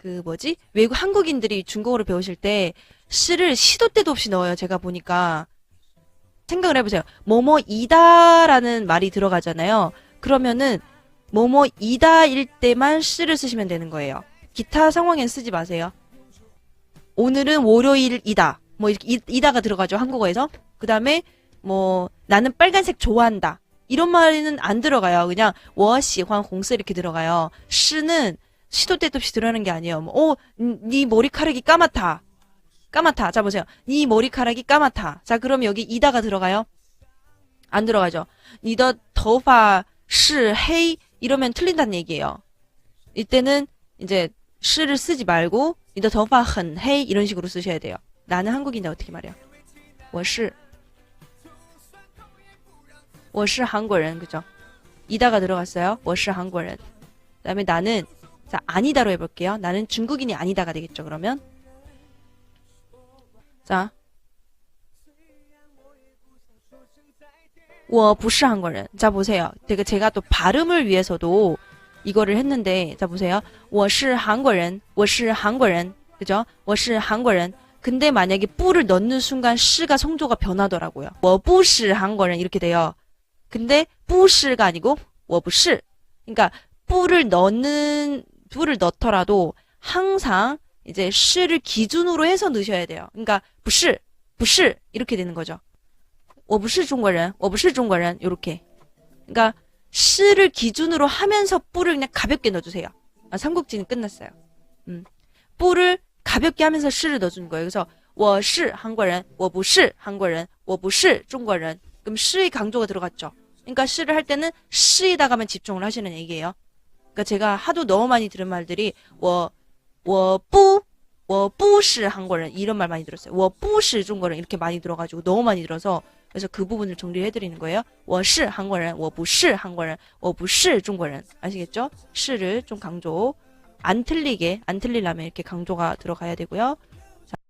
그 뭐지 외국 한국인들이 중국어를 배우실 때 시를 시도 때도 없이 넣어요. 제가 보니까 생각을 해보세요. 뭐뭐이다라는 말이 들어가잖아요. 그러면은 뭐뭐이다일 때만 시를 쓰시면 되는 거예요. 기타 상황엔 쓰지 마세요. 오늘은 월요일이다. 뭐 이렇게 이다가 들어가죠 한국어에서. 그 다음에 뭐 나는 빨간색 좋아한다. 이런 말은 안 들어가요. 그냥 워시황 홍스 이렇게 들어가요. 시는 시도 때도 없이 들어가는 게 아니에요. 뭐, 어, 네 머리카락이 까맣다. 까맣다. 자 보세요. 네 머리카락이 까맣다. 자 그럼 여기 이다가 들어가요? 안 들어가죠. 你的头发是黑 이러면 틀린다는 얘기예요. 이때는 이제 시를 쓰지 말고 你的头发很黑 이런 식으로 쓰셔야 돼요. 나는 한국인데 어떻게 말해요? 我是我是 한국인 그죠? 이다가 들어갔어요. 我是 한국인. 그다음에 나는 자 아니다로 해볼게요. 나는 중국인이 아니다가 되겠죠. 그러면 자, 我不是 한국인. 자 보세요. 제가 제가 또 발음을 위해서도 이거를 했는데 자 보세요. 我是 한국인. 我是 한국인. 그죠? 我是 한국인. 근데 만약에 뿌를 넣는 순간 시가 성조가 변하더라고요. 我不是 한국인 이렇게 돼요. 근데 不是가 아니고 我不是. 그러니까 뿌를 넣는 뿌를 넣더라도 항상 이제 시를 기준으로 해서 넣으셔야 돼요. 그러니까 不是,不是 이렇게 되는 거죠. 我不是中国人,我不是中国人 이렇게. 그러니까 시를 기준으로 하면서 뿌를 그냥 가볍게 넣어주세요. 아, 삼국지는 끝났어요. 음, 뿌를 가볍게 하면서 시를 넣어주는 거예요. 그래서 我是 한국인, 我不是 한국인, 我不是 중국인. 그럼 시의 강조가 들어갔죠. 그러니까 시를 할 때는 시에다가만 집중을 하시는 얘기예요. 그러니까 제가 하도 너무 많이 들은 말들이 我我不我不是 한국인 이런 말 많이 들었어요. 我不是 중국인 이렇게 많이 들어가지고 너무 많이 들어서 그래서 그 부분을 정리를 해드리는 거예요. 我是 한국인, 我不是 한국인, 我不是 중국인 아시겠죠? 시를 좀 강조 안 틀리게 안 틀리려면 이렇게 강조가 들어가야 되고요.